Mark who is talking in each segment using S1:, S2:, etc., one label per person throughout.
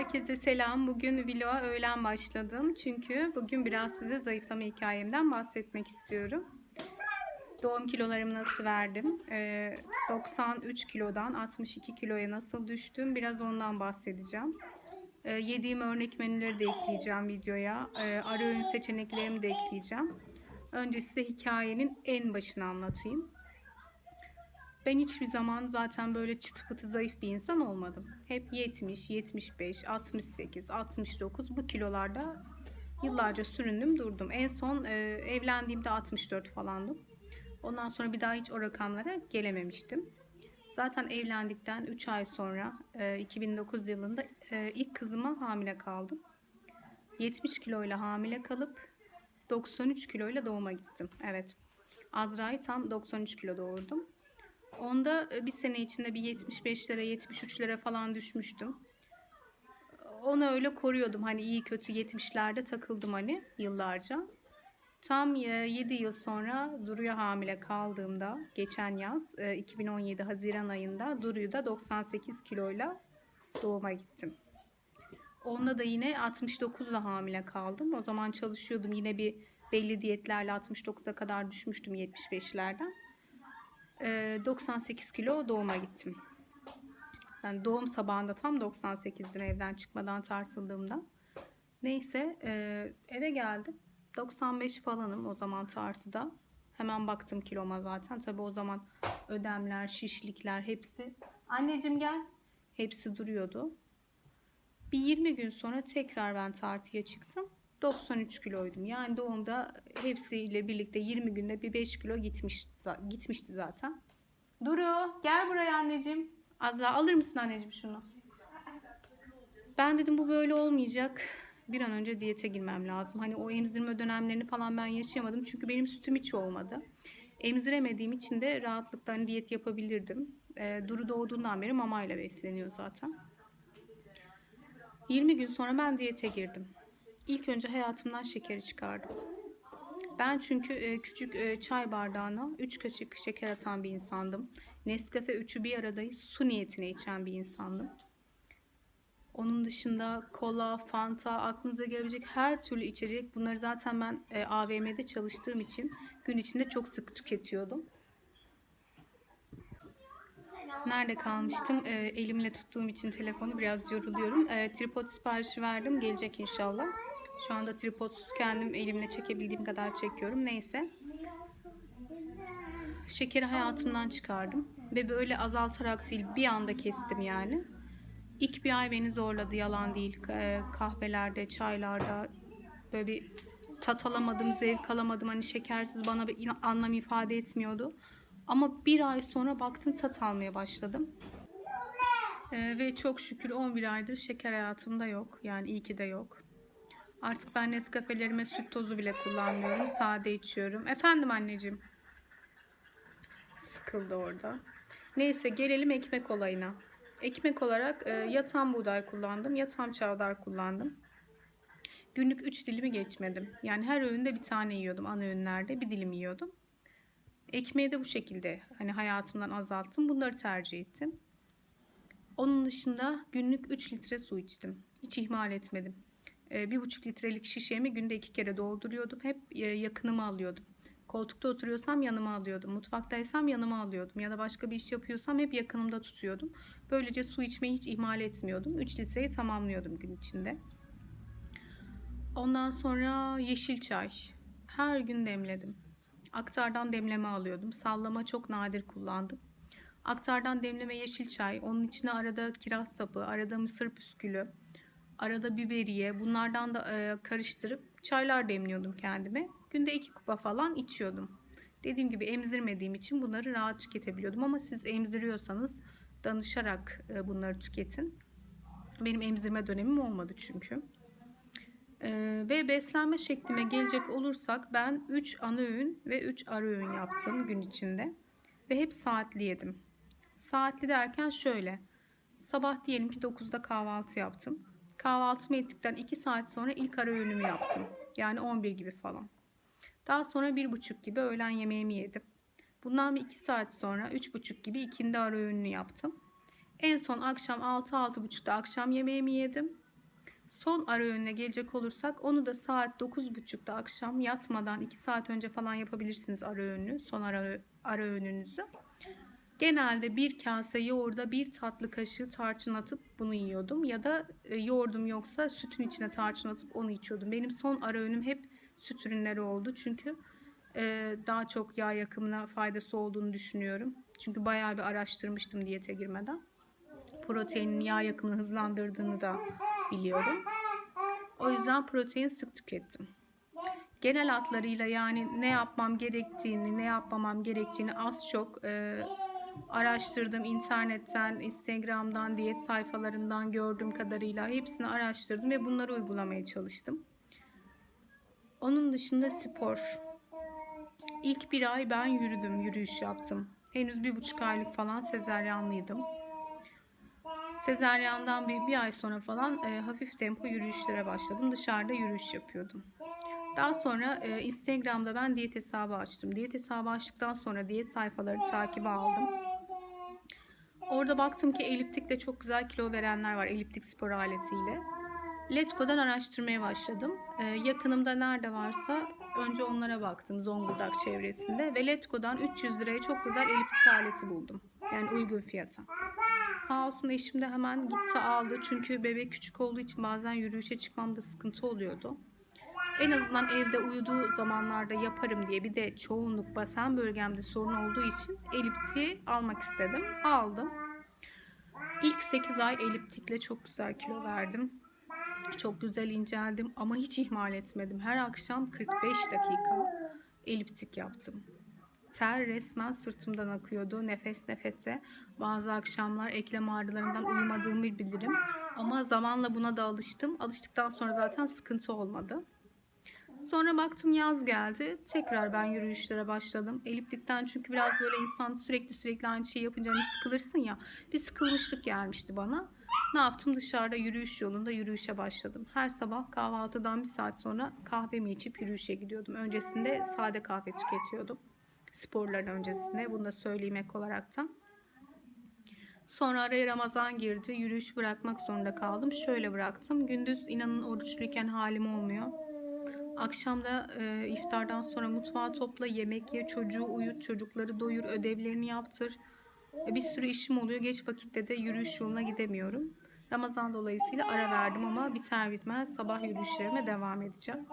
S1: Herkese selam. Bugün vloga öğlen başladım. Çünkü bugün biraz size zayıflama hikayemden bahsetmek istiyorum. Doğum kilolarımı nasıl verdim? Ee, 93 kilodan 62 kiloya nasıl düştüm? Biraz ondan bahsedeceğim. Ee, yediğim örnek menüleri de ekleyeceğim videoya. Ee, ara öğün seçeneklerimi de ekleyeceğim. Önce size hikayenin en başını anlatayım. Ben hiçbir zaman zaten böyle çıtı pıtı zayıf bir insan olmadım. Hep 70, 75, 68, 69 bu kilolarda yıllarca süründüm durdum. En son e, evlendiğimde 64 falandım. Ondan sonra bir daha hiç o rakamlara gelememiştim. Zaten evlendikten 3 ay sonra e, 2009 yılında e, ilk kızıma hamile kaldım. 70 kiloyla hamile kalıp 93 kiloyla doğuma gittim. Evet. Azra'yı tam 93 kilo doğurdum. Onda e, bir sene içinde bir 75'lere 73'lere falan düşmüştüm. Onu öyle koruyordum. Hani iyi kötü 70'lerde takıldım hani yıllarca. Tam 7 yıl sonra Duru'ya hamile kaldığımda geçen yaz e, 2017 Haziran ayında Duru'yu da 98 kiloyla doğuma gittim. Onda da yine 69'la hamile kaldım. O zaman çalışıyordum. Yine bir belli diyetlerle 69'a kadar düşmüştüm 75'lerden. Ee, 98 kilo doğuma gittim. Yani doğum sabahında tam 98'dim evden çıkmadan tartıldığımda. Neyse eve geldim. 95 falanım o zaman tartıda. Hemen baktım kiloma zaten. Tabii o zaman ödemler, şişlikler hepsi. Anneciğim gel. Hepsi duruyordu. Bir 20 gün sonra tekrar ben tartıya çıktım. 93 kiloydum. Yani doğumda hepsiyle birlikte 20 günde bir 5 kilo gitmiş, gitmişti zaten. Duru gel buraya anneciğim. Azra alır mısın anneciğim şunu? Ben dedim bu böyle olmayacak. Bir an önce diyete girmem lazım. Hani o emzirme dönemlerini falan ben yaşayamadım. Çünkü benim sütüm hiç olmadı. Emziremediğim için de rahatlıkla hani diyet yapabilirdim. Ee, Duru doğduğundan beri mamayla besleniyor zaten. 20 gün sonra ben diyete girdim. İlk önce hayatımdan şekeri çıkardım. Ben çünkü e, küçük e, çay bardağına 3 kaşık şeker atan bir insandım. Nescafe 3'ü bir arada su niyetine içen bir insandım. Onun dışında kola, fanta, aklınıza gelebilecek her türlü içecek bunları zaten ben e, AVM'de çalıştığım için gün içinde çok sık tüketiyordum. Nerede kalmıştım? Elimle tuttuğum için telefonu biraz yoruluyorum. Tripod siparişi verdim. Gelecek inşallah. Şu anda tripodsuz kendim elimle çekebildiğim kadar çekiyorum. Neyse. Şekeri hayatımdan çıkardım. Ve böyle azaltarak değil bir anda kestim yani. İlk bir ay beni zorladı yalan değil. E, kahvelerde, çaylarda böyle bir tat alamadım, zevk alamadım. Hani şekersiz bana bir anlam ifade etmiyordu. Ama bir ay sonra baktım tat almaya başladım. Ee, ve çok şükür 11 aydır şeker hayatımda yok. Yani iyi ki de yok. Artık ben Nescafe'lerime süt tozu bile kullanmıyorum. Sade içiyorum. Efendim anneciğim. Sıkıldı orada. Neyse gelelim ekmek olayına. Ekmek olarak e, ya tam buğday kullandım ya tam çavdar kullandım. Günlük 3 dilimi geçmedim. Yani her öğünde bir tane yiyordum. Ana öğünlerde bir dilim yiyordum. Ekmeği de bu şekilde hani hayatımdan azalttım. Bunları tercih ettim. Onun dışında günlük 3 litre su içtim. Hiç ihmal etmedim. Ee, bir buçuk litrelik şişemi günde iki kere dolduruyordum. Hep e, yakınıma alıyordum. Koltukta oturuyorsam yanıma alıyordum. Mutfaktaysam yanıma alıyordum. Ya da başka bir iş yapıyorsam hep yakınımda tutuyordum. Böylece su içmeyi hiç ihmal etmiyordum. 3 litreyi tamamlıyordum gün içinde. Ondan sonra yeşil çay. Her gün demledim. Aktardan demleme alıyordum. Sallama çok nadir kullandım. Aktardan demleme yeşil çay. Onun içine arada kiraz sapı, arada mısır püskülü, arada biberiye. Bunlardan da e, karıştırıp çaylar demliyordum kendime. Günde iki kupa falan içiyordum. Dediğim gibi emzirmediğim için bunları rahat tüketebiliyordum. Ama siz emziriyorsanız danışarak e, bunları tüketin. Benim emzirme dönemim olmadı çünkü. Ee, ve beslenme şeklime gelecek olursak ben 3 ana öğün ve 3 ara öğün yaptım gün içinde. Ve hep saatli yedim. Saatli derken şöyle. Sabah diyelim ki 9'da kahvaltı yaptım. Kahvaltımı ettikten 2 saat sonra ilk ara öğünümü yaptım. Yani 11 gibi falan. Daha sonra 1.30 gibi öğlen yemeğimi yedim. Bundan bir 2 saat sonra 3.30 gibi ikindi ara öğününü yaptım. En son akşam 6-6.30'da akşam yemeğimi yedim. Son ara öğüne gelecek olursak onu da saat 9.30'da akşam yatmadan 2 saat önce falan yapabilirsiniz ara öğünü. Son ara, ara öğününüzü. Genelde bir kase yoğurda bir tatlı kaşığı tarçın atıp bunu yiyordum. Ya da e, yoğurdum yoksa sütün içine tarçın atıp onu içiyordum. Benim son ara öğünüm hep süt ürünleri oldu. Çünkü e, daha çok yağ yakımına faydası olduğunu düşünüyorum. Çünkü bayağı bir araştırmıştım diyete girmeden. Proteinin yağ yakımını hızlandırdığını da biliyorum. O yüzden protein sık tükettim. Genel hatlarıyla yani ne yapmam gerektiğini, ne yapmamam gerektiğini az çok e, araştırdım. internetten, Instagram'dan, diyet sayfalarından gördüğüm kadarıyla hepsini araştırdım ve bunları uygulamaya çalıştım. Onun dışında spor. İlk bir ay ben yürüdüm, yürüyüş yaptım. Henüz bir buçuk aylık falan sezeryanlıydım. Sezeryandan bir, bir ay sonra falan e, hafif tempo yürüyüşlere başladım. Dışarıda yürüyüş yapıyordum. Daha sonra e, Instagram'da ben diyet hesabı açtım. Diyet hesabı açtıktan sonra diyet sayfaları takibe aldım. Orada baktım ki eliptikle çok güzel kilo verenler var eliptik spor aletiyle. Letgo'dan araştırmaya başladım. E, yakınımda nerede varsa önce onlara baktım Zonguldak çevresinde ve Letgo'dan 300 liraya çok güzel eliptik aleti buldum. Yani uygun fiyata. Sağ olsun eşim de hemen gitti aldı. Çünkü bebek küçük olduğu için bazen yürüyüşe çıkmamda sıkıntı oluyordu. En azından evde uyuduğu zamanlarda yaparım diye bir de çoğunluk basen bölgemde sorun olduğu için eliptiği almak istedim. Aldım. İlk 8 ay eliptikle çok güzel kilo verdim. Çok güzel inceldim ama hiç ihmal etmedim. Her akşam 45 dakika eliptik yaptım. Ter resmen sırtımdan akıyordu nefes nefese. Bazı akşamlar eklem ağrılarından uyumadığımı bilirim. Ama zamanla buna da alıştım. Alıştıktan sonra zaten sıkıntı olmadı. Sonra baktım yaz geldi. Tekrar ben yürüyüşlere başladım. Eliptikten çünkü biraz böyle insan sürekli sürekli aynı şeyi yapınca hani sıkılırsın ya. Bir sıkılmışlık gelmişti bana. Ne yaptım? Dışarıda yürüyüş yolunda yürüyüşe başladım. Her sabah kahvaltıdan bir saat sonra kahvemi içip yürüyüşe gidiyordum. Öncesinde sade kahve tüketiyordum. Sporların öncesinde. Bunu da söyleyeyim olaraktan. Sonra araya Ramazan girdi. Yürüyüş bırakmak zorunda kaldım. Şöyle bıraktım. Gündüz inanın oruçluyken halim olmuyor. Akşamda e, iftardan sonra mutfağı topla, yemek ye, çocuğu uyut, çocukları doyur, ödevlerini yaptır. E, bir sürü işim oluyor. Geç vakitte de yürüyüş yoluna gidemiyorum. Ramazan dolayısıyla ara verdim ama biter bitmez sabah yürüyüşlerime devam edeceğim.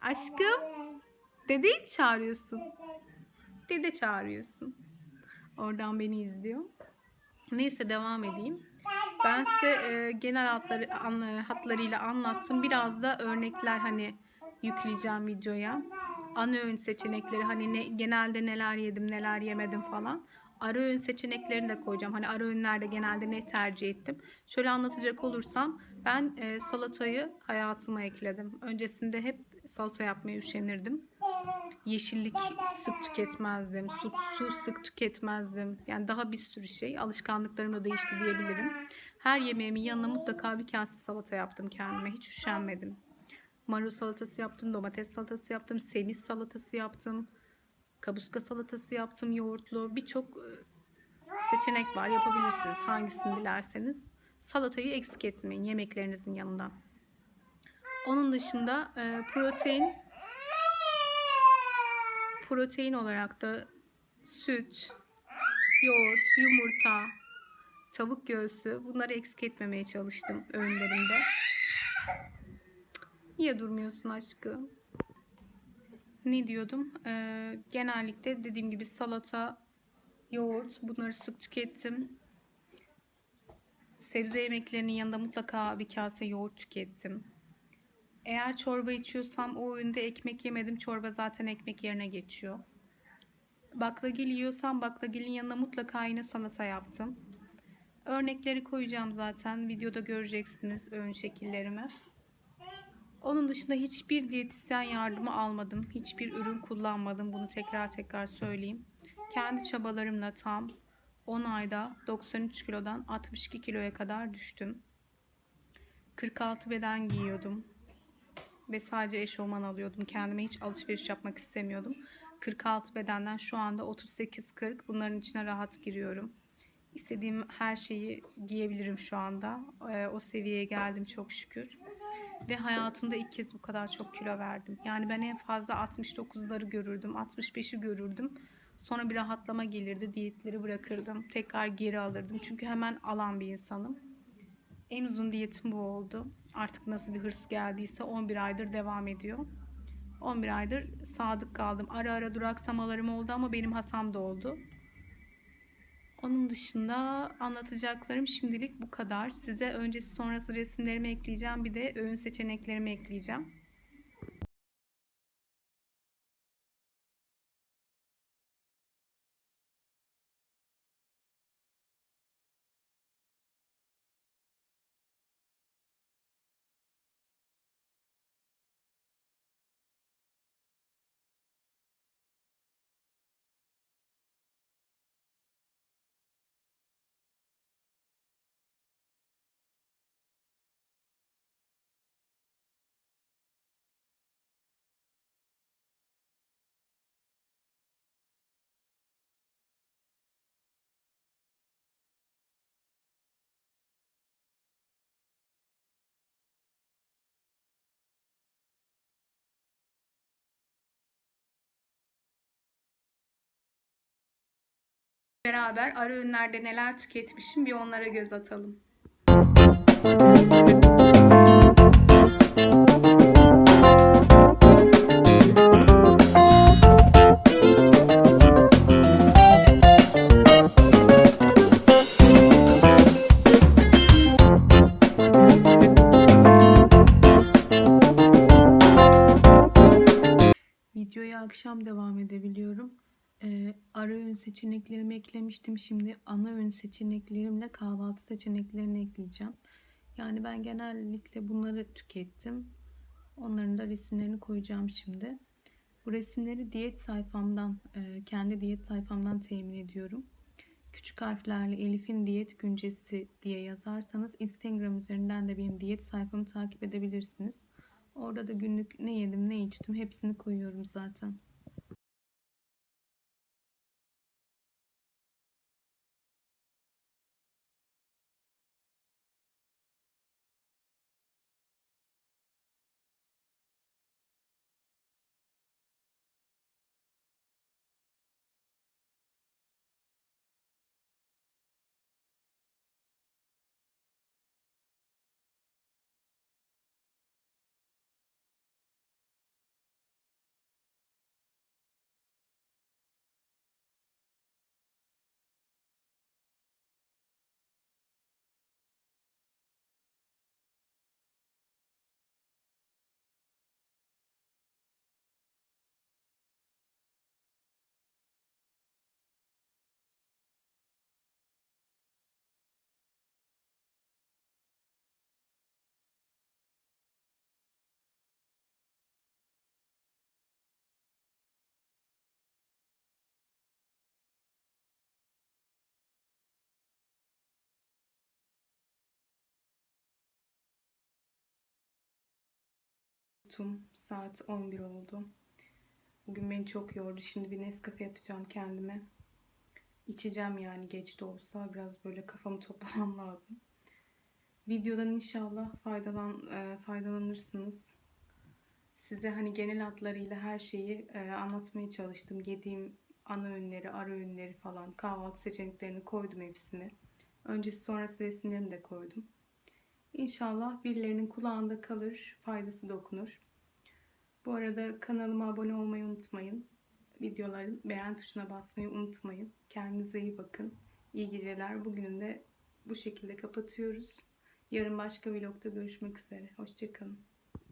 S1: Aşkım, dedeyi mi çağırıyorsun? Dede çağırıyorsun. Oradan beni izliyor. Neyse devam edeyim. Ben size e, genel hatları an, hatlarıyla anlattım. Biraz da örnekler hani yükleyeceğim videoya. Ana öğün seçenekleri hani ne, genelde neler yedim neler yemedim falan. Ara öğün seçeneklerini de koyacağım. Hani ara öğünlerde genelde ne tercih ettim. Şöyle anlatacak olursam ben e, salatayı hayatıma ekledim. Öncesinde hep salata yapmaya üşenirdim. Yeşillik sık tüketmezdim. Su, su sık tüketmezdim. Yani daha bir sürü şey. Alışkanlıklarım da değişti diyebilirim. Her yemeğimin yanına mutlaka bir kase salata yaptım kendime. Hiç üşenmedim. Marul salatası yaptım, domates salatası yaptım, semiz salatası yaptım, kabuska salatası yaptım, yoğurtlu. Birçok e, seçenek var. Yapabilirsiniz hangisini dilerseniz. Salatayı eksik etmeyin yemeklerinizin yanında. Onun dışında e, protein protein olarak da süt, yoğurt, yumurta, tavuk göğsü bunları eksik etmemeye çalıştım öğünlerimde. Niye durmuyorsun aşkım? Ne diyordum? Ee, genellikle dediğim gibi salata, yoğurt bunları sık tükettim. Sebze yemeklerinin yanında mutlaka bir kase yoğurt tükettim. Eğer çorba içiyorsam o öğünde ekmek yemedim. Çorba zaten ekmek yerine geçiyor. Baklagil yiyorsam baklagilin yanına mutlaka yine salata yaptım. Örnekleri koyacağım zaten. Videoda göreceksiniz öğün şekillerimi. Onun dışında hiçbir diyetisyen yardımı almadım. Hiçbir ürün kullanmadım. Bunu tekrar tekrar söyleyeyim. Kendi çabalarımla tam 10 ayda 93 kilodan 62 kiloya kadar düştüm. 46 beden giyiyordum. Ve sadece eşofman alıyordum. Kendime hiç alışveriş yapmak istemiyordum. 46 bedenden şu anda 38-40. Bunların içine rahat giriyorum. İstediğim her şeyi giyebilirim şu anda. Ee, o seviyeye geldim çok şükür. Ve hayatımda ilk kez bu kadar çok kilo verdim. Yani ben en fazla 69'ları görürdüm, 65'i görürdüm. Sonra bir rahatlama gelirdi, diyetleri bırakırdım. Tekrar geri alırdım. Çünkü hemen alan bir insanım. En uzun diyetim bu oldu. Artık nasıl bir hırs geldiyse 11 aydır devam ediyor. 11 aydır sadık kaldım. Ara ara duraksamalarım oldu ama benim hatam da oldu. Onun dışında anlatacaklarım şimdilik bu kadar. Size öncesi sonrası resimlerimi ekleyeceğim. Bir de öğün seçeneklerimi ekleyeceğim. Beraber ara öğünlerde neler tüketmişim bir onlara göz atalım. Videoya seçeneklerimi eklemiştim. Şimdi ana öğün seçeneklerimle kahvaltı seçeneklerini ekleyeceğim. Yani ben genellikle bunları tükettim. Onların da resimlerini koyacağım şimdi. Bu resimleri diyet sayfamdan, e, kendi diyet sayfamdan temin ediyorum. Küçük harflerle Elif'in diyet güncesi diye yazarsanız Instagram üzerinden de benim diyet sayfamı takip edebilirsiniz. Orada da günlük ne yedim ne içtim hepsini koyuyorum zaten. Uyudum. Saat 11 oldu. Bugün beni çok yordu. Şimdi bir Nescafe yapacağım kendime. İçeceğim yani geç de olsa. Biraz böyle kafamı toplamam lazım. Videodan inşallah faydalan e, faydalanırsınız. Size hani genel hatlarıyla her şeyi e, anlatmaya çalıştım. Yediğim ana öğünleri, ara öğünleri falan, kahvaltı seçeneklerini koydum hepsini. Öncesi sonrası resimlerini de koydum. İnşallah birilerinin kulağında kalır, faydası dokunur. Bu arada kanalıma abone olmayı unutmayın. Videoların beğen tuşuna basmayı unutmayın. Kendinize iyi bakın. İyi geceler. Bugünün de bu şekilde kapatıyoruz. Yarın başka vlogda görüşmek üzere. Hoşçakalın.